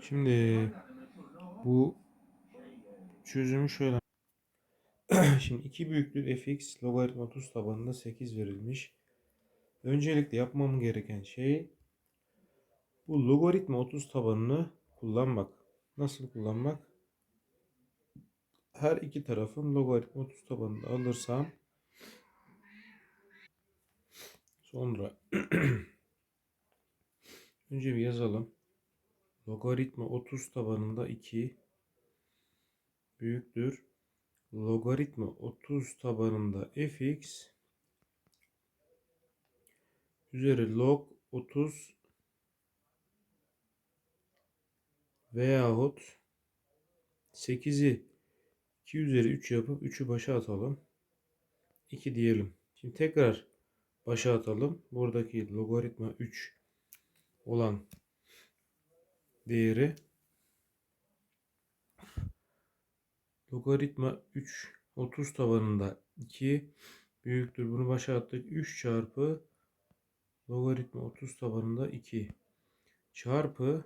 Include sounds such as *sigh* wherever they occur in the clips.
Şimdi bu çözümü şöyle. *clears throat* Şimdi iki büyüklük fx logaritma 30 tabanında 8 verilmiş. Öncelikle yapmam gereken şey bu logaritma 30 tabanını kullanmak. Nasıl kullanmak? Her iki tarafın logaritma 30 tabanını alırsam sonra *clears throat* önce bir yazalım. Logaritma 30 tabanında 2 büyüktür. Logaritma 30 tabanında fx üzeri log 30 veyahut 8'i 2 üzeri 3 yapıp 3'ü başa atalım. 2 diyelim. Şimdi tekrar başa atalım. Buradaki logaritma 3 olan değeri logaritma 3 30 tabanında 2 büyüktür. Bunu başa attık. 3 çarpı logaritma 30 tabanında 2 çarpı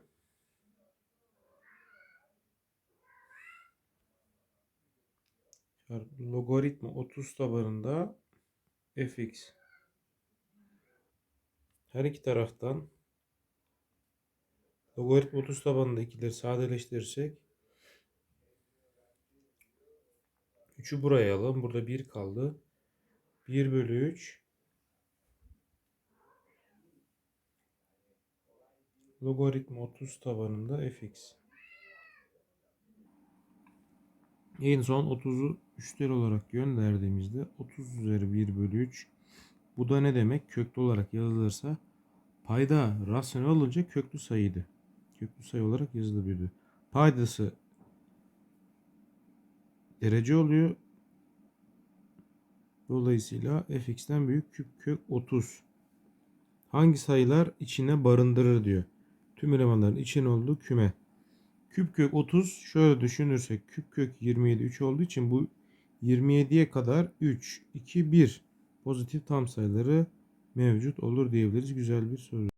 logaritma 30 tabanında fx her iki taraftan logaritma 30 tabanında 2'leri sadeleştirirsek 3'ü buraya alalım. Burada 1 kaldı. 1 bölü 3 logaritma 30 tabanında fx. En son 30'u üstel olarak gönderdiğimizde 30 üzeri 1 bölü 3 bu da ne demek? Köklü olarak yazılırsa payda rasyonel olunca köklü sayıydı. Köklü sayı olarak yazılabiliyordu. Paydası derece oluyor. Dolayısıyla fx'ten büyük küp kök 30. Hangi sayılar içine barındırır diyor. Tüm elemanların için olduğu küme. Küp kök 30 şöyle düşünürsek küp kök 27 3 olduğu için bu 27'ye kadar 3, 2, 1 pozitif tam sayıları mevcut olur diyebiliriz. Güzel bir soru.